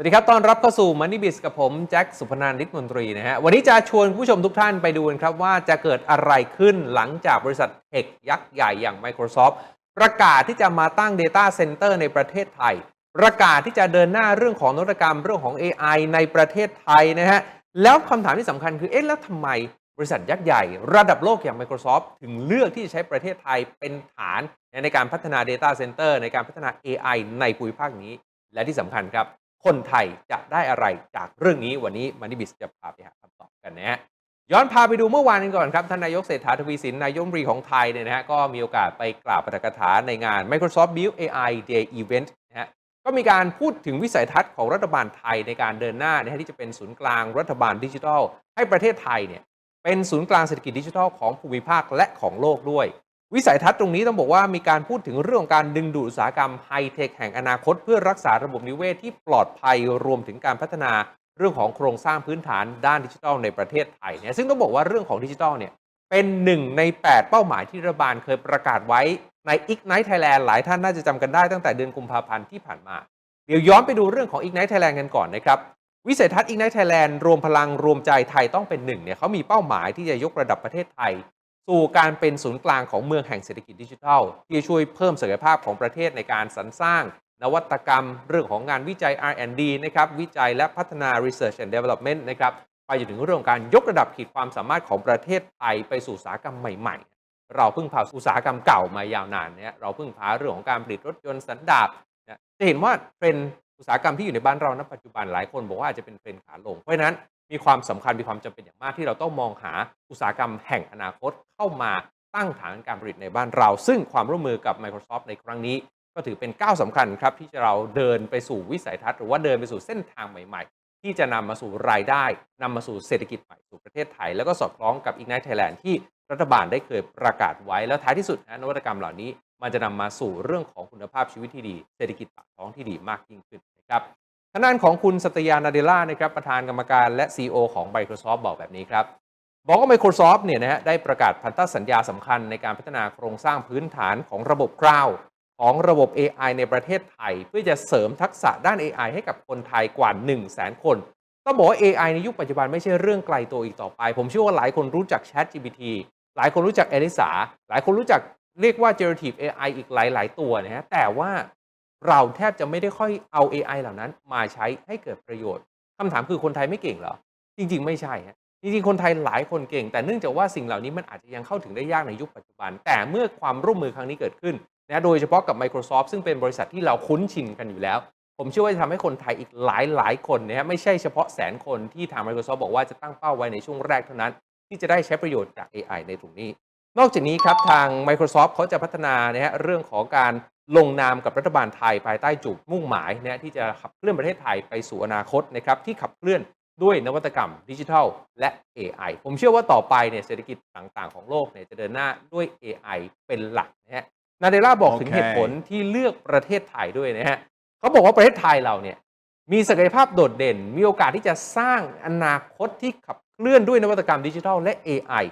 สวัสดีครับ ตอนรับเข้าสู่ Money Biz กับผมแจ็คสุพนันทิตมนตรีนะฮะ วันนี้จะชวนผู้ชมทุกท่านไปดูกันครับว่าจะเกิดอะไรขึ้นหลังจากบริษัทเทคยักษ์ใหญ่อย่าง Microsoft ประกาศที่จะมาตั้ง Data Center ในประเทศไทย ประกาศที่จะเดินหน้าเรื่องของนวัตกรรมเรื่องของ AI ในประเทศไทยนะฮะ แล้วคำถามที่สำคัญคือ เอ๊ะ แล้วทำไมบริษัทยักษ์ใหญ่ ระดับโลกอย่าง Microsoft ถึงเลือกที่จะใช้ประเทศไทยเป็นฐานในการพัฒนา Data Center ในการพัฒนา AI ในภูมิภาคนี้ และที่สำคัญครับ คนไทยจะได้อะไรจากเรื่องนี้วันนี้มันนี่บิสจะพาไปหาคำตอบกันนะฮะย้อนพาไปดูเมื่อวานกันก่อนครับท่านนายกเศรษฐาทวีสินนายกรัฐมนตรีของไทยเนี่ยนะฮะก็มีโอกาสไปกล่าวปาฐกถาในงาน Microsoft Build AI Day Event นะฮะก็มีการพูดถึงวิสัยทัศน์ของรัฐบาลไทยในการเดินหน้านะฮะที่จะเป็นศูนย์กลางรัฐบาลดิจิทัล ให้ประเทศไทยเนี่ยเป็นศูนย์กลางเศรษฐกิจดิจิทัลของภูมิภาคและของโลกด้วย วิสัยทัศน์ตรงนี้ต้องบอกว่ามีการพูดถึงเรื่องของการดึงดูดอุตสาหกรรมไฮเทคแห่งอนาคต เพื่อรักษาระบบนิเวศที่ปลอดภัยรวมถึงการพัฒนาเรื่องของโครงสร้างพื้นฐานด้านดิจิทัลในประเทศไทยเนี่ยซึ่งต้องบอกว่าเรื่องของดิจิทัลเนี่ยเป็นหนึ่งใน 8 เป้าหมายที่รัฐบาลเคยประกาศไว้ใน Ignite Thailand หลายท่านน่าจะจำกันได้ตั้งแต่เดือนกุมภาพันธ์ที่ผ่านมา เดี๋ยวย้อนไปดูเรื่องของ Ignite Thailand กันก่อนนะครับวิสัยทัศน์ Ignite Thailand รวมพลังรวมใจไทยต้องเป็นหนึ่งเนี่ยเขามีเป้าหมายที่จะยกระดับประเทศไทย สู่การเป็นศูนย์กลางของเมืองแห่งเศรษฐกิจดิจิทัล ที่ช่วยเพิ่มศักยภาพของประเทศในการสรรสร้าง นวัตกรรม เรื่องของงานวิจัย R&D นะครับวิจัยและพัฒนา Research and Development นะครับไปจนถึงเรื่องของการยกระดับขีดความสามารถของประเทศไทยไปสู่อุตสาหกรรมใหม่ ๆ เราเพิ่งพาอุตสาหกรรมเก่ามายาวนานเนี่ยเราเพิ่งพาเรื่องของการผลิตรถยนต์สันดาปนะจะเห็นว่าเทรนอุตสาหกรรมที่อยู่ในบ้านเราณปัจจุบันหลายคนบอกว่าอาจจะเป็นเทรนขาลง เพราะฉะนั้น มีความสำคัญมีความจำเป็นอย่างมากที่เราต้องมองหาอุตสาหกรรมแห่งอนาคตเข้ามาตั้งฐานการผลิตในบ้านเรา ซึ่งความร่วมมือกับ Microsoft ในครั้งนี้ ก็ถือเป็นก้าวสำคัญครับ ที่จะเราเดินไปสู่วิสัยทัศน์หรือว่าเดินไปสู่เส้นทางใหม่ ๆ ที่จะนำมาสู่รายได้นำมาสู่เศรษฐกิจใหม่สู่ประเทศไทย แล้วก็สอดคล้องกับ Ignite Thailand ที่รัฐบาลได้เคยประกาศไว้แล้วท้ายที่สุดนะนวัตกรรมเหล่านี้ มันจะนำมาสู่เรื่องของคุณภาพชีวิตที่ดี เศรษฐกิจปากท้องที่ดีมากยิ่งขึ้นนะครับ ทางด้านของคุณสตยานาเดล่านะครับประธานกรรมการและ CEO ของ Microsoft บอกแบบนี้ครับ บอกว่า Microsoft เนี่ยนะฮะได้ประกาศพันธสัญญาสำคัญในการพัฒนาโครงสร้างพื้นฐานของระบบคลาวด์ของระบบ AI ในประเทศไทย เพื่อจะเสริมทักษะด้าน AI ให้กับคนไทยกว่า 1 0 0 0 0แสนคนต้องบอกว่า AI ในยุคปัจจุบันไม่ใช่เรื่องไกลตัวอีกต่อไป ผมเชื่อว่าหลายคนรู้จัก Chat GPT หลายคนรู้จัก e l i s a หลายคนรู้จักเรียกว่า generative AI อีกหลาย ๆ ตัวนะฮะแต่ว่า เราแทบจะไม่ได้ค่อยเอา AI เหล่านั้นมาใช้ให้เกิดประโยชน์คำถามคือคนไทยไม่เก่งเหรอ จริง ๆ ไม่ใช่ฮะจริงๆ คนไทยหลายคนเก่ง แต่เนื่องจากว่าสิ่งเหล่านี้มันอาจจะยังเข้าถึงได้ยากในยุคปัจจุบัน แต่เมื่อความร่วมมือครั้งนี้เกิดขึ้นนะโดยเฉพาะกับ Microsoft ซึ่งเป็นบริษัทที่เราคุ้นชินกันอยู่แล้ว ผมเชื่อว่าจะทำให้คนไทยอีกหลายหลายๆคนนะฮะไม่ใช่เฉพาะแสนคนที่ทาง Microsoft บอกว่าจะตั้งเป้าไว้ในช่วงแรกเท่านั้น ที่จะได้ใช้ประโยชน์จาก AI ในตรงนี้ นอกจากนี้ครับทาง Microsoft เขาจะพัฒนานะฮะเรื่องของการ ลงนามกับรัฐบาลไทยภายใต้จุดมุ่งหมายนะที่จะขับเคลื่อนประเทศไทยไปสู่อนาคตนะครับที่ขับเคลื่อนด้วยนวัตกรรมดิจิทัล และ AI ผมเชื่อว่าต่อไปเนี่ยเศรษฐกิจต่างๆ ของโลกเนี่ยจะเดินหน้าด้วย AI เป็นหลักนะฮะนาเดล่าบอกถึงโอเคเหตุผลที่เลือกประเทศไทยด้วยนะฮะเขาบอกว่าประเทศไทยเราเนี่ยมีศักยภาพโดดเด่น มีโอกาสที่จะสร้างอนาคตที่ขับเคลื่อนด้วยนวัตกรรมดิจิทัลและ AI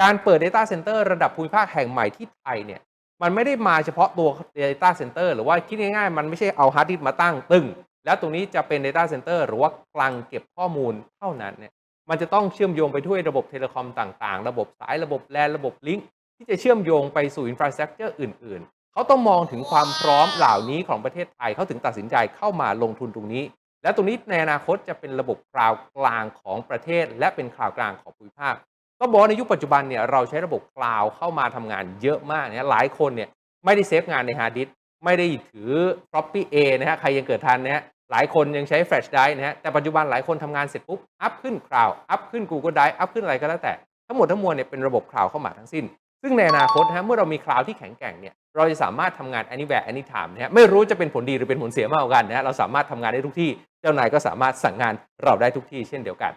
การเปิด Data Center ระดับภูมิภาคแห่งใหม่ที่ไทยเนี่ย มันไม่ได้มาเฉพาะตัว Data Center หรือว่าคิดง่ายๆ มันไม่ใช่เอาฮาร์ดดิสก์มาตั้งตึงแล้วตรงนี้จะเป็น Data Center หรือว่าคลังเก็บข้อมูลเท่านั้นเนี่ยมันจะต้องเชื่อมโยงไปด้วยระบบเทเลคอมต่างๆ ระบบสายระบบแลนระบบลิงก์ที่จะเชื่อมโยงไปสู่อินฟราสตรักเจอร์อื่น ๆ เขาต้องมองถึงความพร้อมเหล่านี้ของประเทศไทยเขาถึงตัดสินใจเข้ามาลงทุนตรงนี้ และตรงนี้ในอนาคตจะเป็นระบบคลาวกลางของประเทศ และเป็นคลาวกลางของภูมิภาค ก็บอกว่าในยุคปัจจุบันเนี่ยเราใช้ระบบคลาวด์เข้ามาทำงานเยอะมากนะหลายคนเนี่ยไม่ได้เซฟงานในฮาร์ดดิสก์ไม่ได้ถือ floppy A นะฮะใครยังเกิดทันนะฮะหลายคนยังใช้แฟลชไดร์นะฮะแต่ปัจจุบันหลายคนทำงานเสร็จปุ๊บอัพขึ้นคลาวด์อัพขึ้น Google Drive อัพขึ้นอะไรก็แล้วแต่ทั้งหมดทั้งมวลเนี่ยเป็นระบบคลาวด์เข้ามาทั้งสิ้น ซึ่งในอนาคตนะฮะเมื่อเรามีคลาวด์ที่แข็งแกร่งเนี่ยเราจะสามารถทำงาน anywhere anytime นะฮะไม่รู้จะเป็นผลดีหรือเป็นผลเสียมากกว่ากันนะฮะเราสามารถทำงานได้ทุกที่ เจ้านายก็สามารถสั่งงานเราได้ทุกที่เช่นเดียวกัน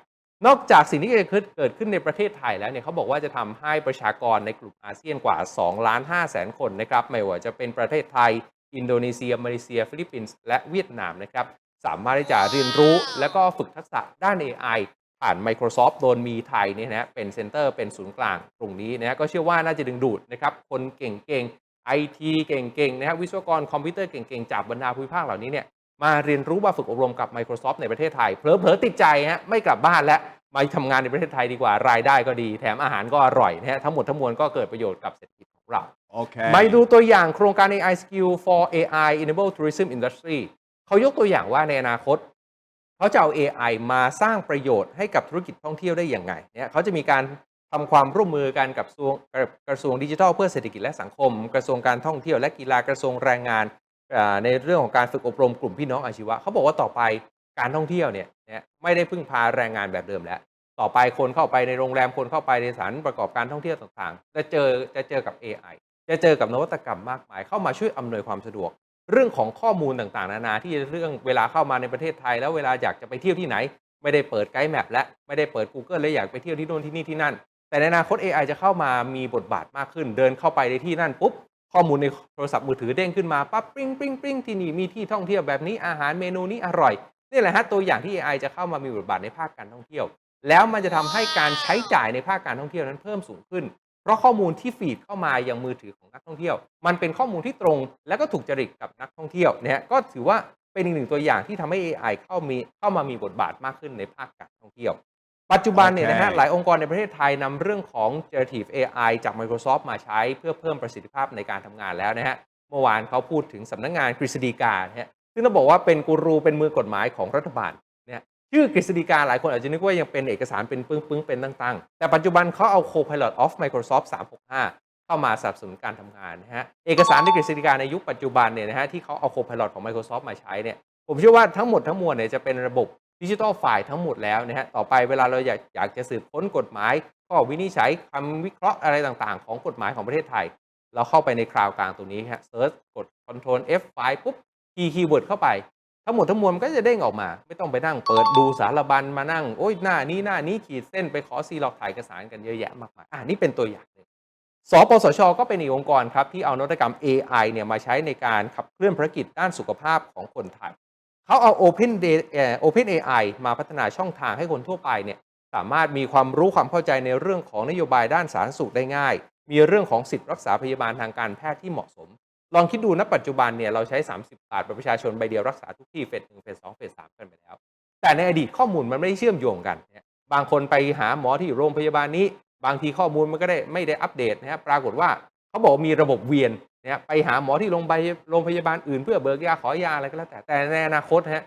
นอกจากสิ่งที่เกิดขึ้นในประเทศไทยแล้วเนี่ยเขาบอกว่าจะทำให้ประชากรในกลุ่มอาเซียนกว่า2ล้าน5แสนคนนะครับไม่ว่าจะเป็นประเทศไทย อินโดนีเซีย มาเลเซีย ฟิลิปปินส์และเวียดนามนะครับสามารถที่จะเรียนรู้และก็ฝึกทักษะด้าน AI ผ่าน Microsoft โดนมีไทยเนี่ยนะเป็นเซ็นเตอร์เป็นศูนย์กลางตรงนี้นะก็เชื่อว่าน่าจะดึงดูดนะครับคนเก่งๆ IT เก่งๆนะฮะวิศวกรคอมพิวเตอร์เก่งๆจากบรรดาภูมิภาคเหล่านี้เนี่ย มาเรียนรู้มาฝึกอบรมกับ Microsoft ในประเทศไทยเผลอๆติดใจฮะไม่กลับบ้านแล้วมาทำงานในประเทศไทยดีกว่ารายได้ก็ดี แถมอาหารก็อร่อยนะฮะทั้งหมดทั้งมวลก็เกิดประโยชน์กับเศรษฐกิจของเรา Okay. ไปดูตัวอย่างโครงการ AI Skill for AI Enable Tourism Industry เขายกตัวอย่างว่าในอนาคตเขาจะเอา AI มาสร้างประโยชน์ให้กับธุรกิจท่องเที่ยวได้อย่างไงเนี่ยเขาจะมีการทำความร่วมมือกันกับกระทรวงกับกระทรวงดิจิทัลเพื่อเศรษฐกิจและสังคม กระทรวงการท่องเที่ยวและกีฬากระทรวงแรงงานอ่า ในเรื่องของการฝึกอบรมกลุ่มพี่น้องอาชีวะเขาบอกว่าต่อไปการท่องเที่ยวเนี่ยไม่ได้พึ่งพาแรงงานแบบเดิมแล้ว ต่อไปคนเข้าไปในโรงแรมคนเข้าไปในสถานประกอบการท่องเที่ยวต่างๆ จะเจอจะเจอกับ AI จะเจอกับนวัตกรรมมากมาย เข้ามาช่วยอำนวยความสะดวก เรื่องของข้อมูลต่างๆ นานาที่เรื่องเวลาเข้ามาในประเทศไทย แล้วเวลาอยากจะไปเที่ยวที่ไหน ไม่ได้เปิดไกด์แมปและไม่ได้เปิด Google เลยอยากไปเที่ยวที่โน่นที่นี่ที่นั่น แต่ในอนาคต AI จะเข้ามามีบทบาทมากขึ้น เดินเข้าไปในที่นั่นปุ๊บ ข้อมูลในโทรศัพท์มือถือเด้งขึ้นมาปั๊บปริ้งปริ้งปริ้งที่นี่มีที่ท่องเที่ยวแบบนี้อาหารเมนูนี้อร่อยนี่แหละฮะตัวอย่างที่ AI จะเข้ามามีบทบาทในภาคการท่องเที่ยว แล้วมันจะทำให้การใช้จ่ายในภาคการท่องเที่ยวนั้นเพิ่มสูงขึ้น เพราะข้อมูลที่ฟีดเข้ามายังมือถือของนักท่องเที่ยว มันเป็นข้อมูลที่ตรง และก็ถูกจริตกับนักท่องเที่ยวนะฮะก็ถือว่าเป็นอีกหนึ่งตัวอย่างที่ทำให้ AI เข้ามีเข้ามามีบทบาทมากขึ้นในภาคการท่องเที่ยว ปัจจุบันเนี่ยนะฮะโอเคหลายองค์กรในประเทศไทยนำเรื่องของ generative AI จาก Microsoft มาใช้เพื่อเพิ่มประสิทธิภาพในการทำงานแล้วนะฮะเมื่อวานเขาพูดถึงสำนักงานกฤษฎีกานะฮะซึ่งต้องบอกว่าเป็นกูรูเป็นมือกฎหมายของรัฐบาลเนี่ยชื่อกฤษฎีกาหลายคนอาจจะนึกว่ายังเป็นเอกสารเป็นปึ้งๆเป็นตั้งๆ แต่ปัจจุบันเขาเอา Copilot of Microsoft 365 เข้ามาสนับสนุนการทำงานนะฮะเอกสารในกฤษฎีกาในยุคปัจจุบันเนี่ยนะฮะที่เขาเอา Copilot ของ Microsoft มาใช้เนี่ยผมเชื่อว่าทั้งหมดทั้งมวลเนี่ยจะเป็นระบบ ดิจิทัลไฟล์ทั้งหมดแล้วนะฮะต่อไปเวลาเราอยากอยากจะสืบค้นกฎหมายข้อวินิจฉัยคำวิเคราะห์อะไรต่างๆ ของกฎหมายของประเทศไทย เราเข้าไปในคลาวกลางตัวนี้ฮะเซิร์ชกด Ctrl F ไฟล์ปุ๊บคีย์คีย์เวิร์ดเข้าไป ทั้งหมดทั้งมวลมันก็จะเด้งออกมา ไม่ต้องไปนั่งเปิดดูสารบัญมานั่ง โอ้ยหน้านี้หน้านี้ขีดเส้นไปขอซีล็อกถ่ายเอกสารกันเยอะแยะมากมายอ่านี่เป็นตัวอย่างหนึ่งสปสช ก็เป็นอีกองค์กรครับที่เอานวัตกรรม AI เนี่ยมาใช้ในการขับเคลื่อนภารกิจด้านสุขภาพของคนไทย เขาเอา Open Day- เอ่อ Open AI มาพัฒนาช่องทางให้คนทั่วไปเนี่ยสามารถมีความรู้ความเข้าใจในเรื่องของนโยบายด้านสาธารณสุขได้ง่าย มีเรื่องของสิทธิรักษาพยาบาลทางการแพทย์ที่เหมาะสม ลองคิดดูณปัจจุบันเนี่ยเราใช้ 30 บาทบัตรประชาชนใบเดียวรักษาทุกที่เฟสหนึ่งเฟสสองเฟสสามกันไปแล้ว แต่ในอดีตข้อมูลมันไม่ได้เชื่อมโยงกัน บางคนไปหาหมอที่โรงพยาบาลนี้ บางทีข้อมูลมันก็ได้ไม่ได้อัปเดตนะฮะปรากฏว่า เขาบอกมีระบบเวียนนะฮะไปหาหมอที่โรงพยาบาลโรงพยาบาลอื่นเพื่อเบิกยาขอยาอะไรก็แล้วแต่แต่ในอนาคตฮะ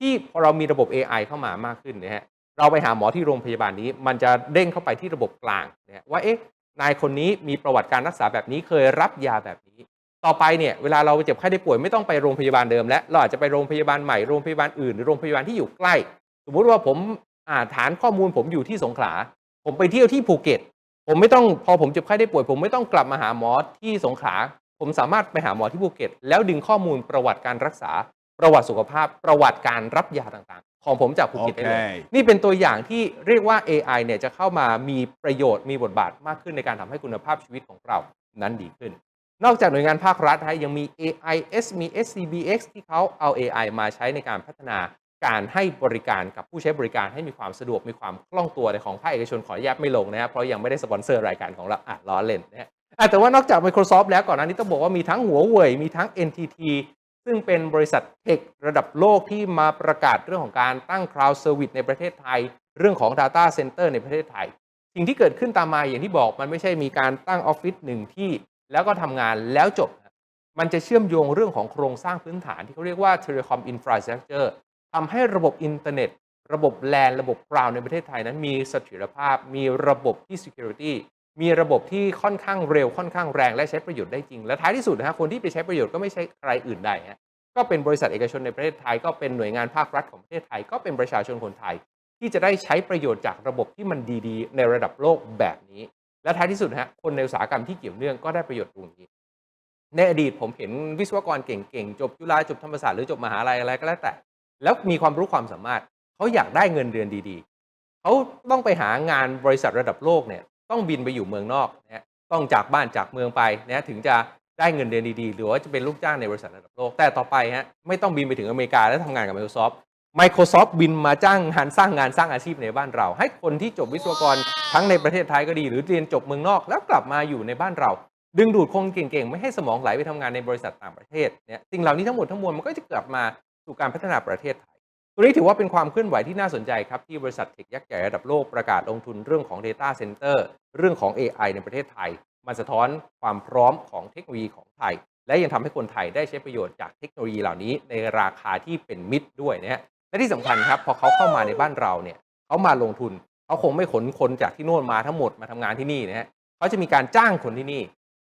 ที่พอเรามีระบบ AI เข้ามามากขึ้นนะฮะเราไปหาหมอที่โรงพยาบาลนี้ มันจะเด้งเข้าไปที่ระบบกลางนะฮะว่าเอ๊ะนายคนนี้มีประวัติการรักษาแบบนี้เคยรับยาแบบนี้ ต่อไปเนี่ยเวลาเราเจ็บไข้ได้ป่วยไม่ต้องไปโรงพยาบาลเดิมแล้วเราอาจจะไปโรงพยาบาลใหม่โรงพยาบาลอื่นหรือโรงพยาบาลที่อยู่ใกล้ สมมุติว่าผมอ่าฐานข้อมูลผมอยู่ที่สงขลาผมไปเที่ยวที่ภูเก็ต ผมไม่ต้องพอผมเจ็บไข้ได้ป่วย ผมไม่ต้องกลับมาหาหมอที่สงขลาผมสามารถไปหาหมอที่ภูเก็ต แล้วดึงข้อมูลประวัติการรักษา ประวัติสุขภาพ ประวัติการรับยาต่างๆ ของผมจากภูเก็ตได้เลย Okay. นี่เป็นตัวอย่างที่เรียกว่า AI เนี่ยจะเข้ามามีประโยชน์มีบทบาทมากขึ้นในการทำให้คุณภาพชีวิตของเรานั้นดีขึ้น นอกจากหน่วยงานภาครัฐนะฮะยังมี AIS มี SCBX ที่เขาเอา AI มาใช้ในการพัฒนา การให้บริการกับผู้ใช้บริการให้มีความสะดวกมีความคล่องตัวในของภาคเอกชนขออนุญาตไม่ลงนะครับเพราะยังไม่ได้สปอนเซอร์รายการของเราอะล้อเล่นนะฮะแต่ว่านอกจาก Microsoft แล้วก่อนหน้านี้ต้องบอกว่ามีทั้งหัวเว่ยมีทั้ง NTT ซึ่งเป็นบริษัทเทคระดับโลกที่มาประกาศเรื่องของการตั้ง Cloud Service ในประเทศไทย เรื่องของ Data Center ในประเทศไทย สิ่งที่เกิดขึ้นตามมาอย่างที่บอกมันไม่ใช่มีการตั้งออฟฟิศหนึ่งที่ แล้วก็ทำงานแล้วจบ มันจะเชื่อมโยงเรื่องของโครงสร้างพื้นฐานที่เขาเรียกว่า Telecom Infrastructure ทำให้ระบบอินเทอร์เน็ต ระบบแลนระบบคลาวในประเทศไทยนั้นมีเสถียรภาพ มีระบบที่ Security มีระบบที่ค่อนข้างเร็วค่อนข้างแรงและใช้ประโยชน์ได้จริง และท้ายที่สุดนะฮะคนที่ไปใช้ประโยชน์ก็ไม่ใช่ใครอื่นใดฮะก็เป็นบริษัทเอกชนในประเทศไทย ก็เป็นหน่วยงานภาครัฐของประเทศไทย ก็เป็นประชาชนคนไทย ที่จะได้ใช้ประโยชน์จากระบบที่มันดีๆ ในระดับโลกแบบนี้ และท้ายที่สุดนะฮะคนในอุตสาหกรรมที่เกี่ยวเนื่องก็ได้ประโยชน์ตรงนี้ ในอดีตผมเห็นวิศวกรเก่งๆจบจุฬาจบธรรมศาสตร์หรือจบมหาลัยอะไรก็แล้วแต่ แล้วมีความรู้ความสามารถเขาอยากได้เงินเดือนดีๆเขาต้องไปหางานบริษัทระดับโลกเนี่ยต้องบินไปอยู่เมืองนอกนะต้องจากบ้านจากเมืองไปนะถึงจะได้เงินเดือนดีๆ หรือว่าจะเป็นลูกจ้างในบริษัทระดับโลก แต่ต่อไปฮะไม่ต้องบินไปถึงอเมริกาแล้วทำงานกับ Microsoft Microsoft บินมาจ้างงานสร้างงานสร้างอาชีพในบ้านเรา ให้คนที่จบวิศวกรทั้งในประเทศไทยก็ดี หรือเรียนจบเมืองนอก แล้วกลับมาอยู่ในบ้านเรา ดึงดูดคนเก่งๆ ไม่ให้สมองไหลไปทำงานในบริษัทต่างประเทศเนี่ยสิ่งเหล่านี้ทั้งหมดทั้งมวลมันก็จะกลับมา สู่การพัฒนาประเทศไทย ตัวนี้ถือว่าเป็นความเคลื่อนไหวที่น่าสนใจครับ ที่บริษัทเทคยักษ์ใหญ่ระดับโลกประกาศลงทุนเรื่องของ Data Center เรื่องของ AI ในประเทศไทย มันสะท้อนความพร้อมของเทคโนโลยีของไทย และยังทำให้คนไทยได้ใช้ประโยชน์จากเทคโนโลยีเหล่านี้ในราคาที่เป็นมิตรด้วยนะฮะและที่สำคัญครับพอเขาเข้ามาในบ้านเราเนี่ยเขามาลงทุนเขาคงไม่ขนคนจากที่โน่นมาทั้งหมดมาทำงานที่นี่นะฮะเขาจะมีการจ้างคนที่นี่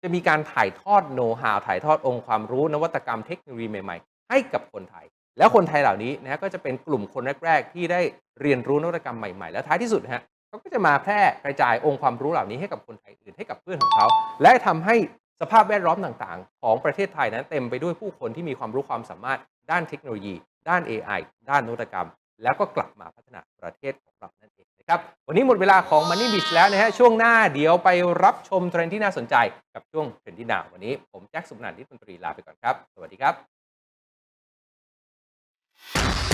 จะมีการถ่ายทอดโน้ตฮาวถ่ายทอดองค์ความรู้นวัตกรรมเทคโนโลยีใหม่ๆ ให้กับคนไทย แล้วคนไทยเหล่านี้นะก็จะเป็นกลุ่มคนแรก ๆ ที่ได้เรียนรู้นวัตกรรมใหม่ๆ แล้วท้ายที่สุดฮะเขาก็จะมาแพร่กระจายองค์ความรู้เหล่านี้ให้กับคนไทยอื่นให้กับเพื่อนของเขา และทำให้สภาพแวดล้อมต่างๆ ของประเทศไทยนั้นเต็มไปด้วยผู้คนที่มีความรู้ความสามารถด้านเทคโนโลยี ด้าน AI ด้านนวัตกรรม แล้วก็กลับมาพัฒนาประเทศของเรานั่นเองนะครับ วันนี้หมดเวลาของ Money b i z แล้วนะฮะ ช่วงหน้าเดี๋ยวไปรับชมเทรนด์ที่น่าสนใจกับช่วงเทรนด์ที่หนาววันนี้ ผมแจ็คสุนันท์นิตมนตรีลาไปก่อนครับ สวัสดีครับ you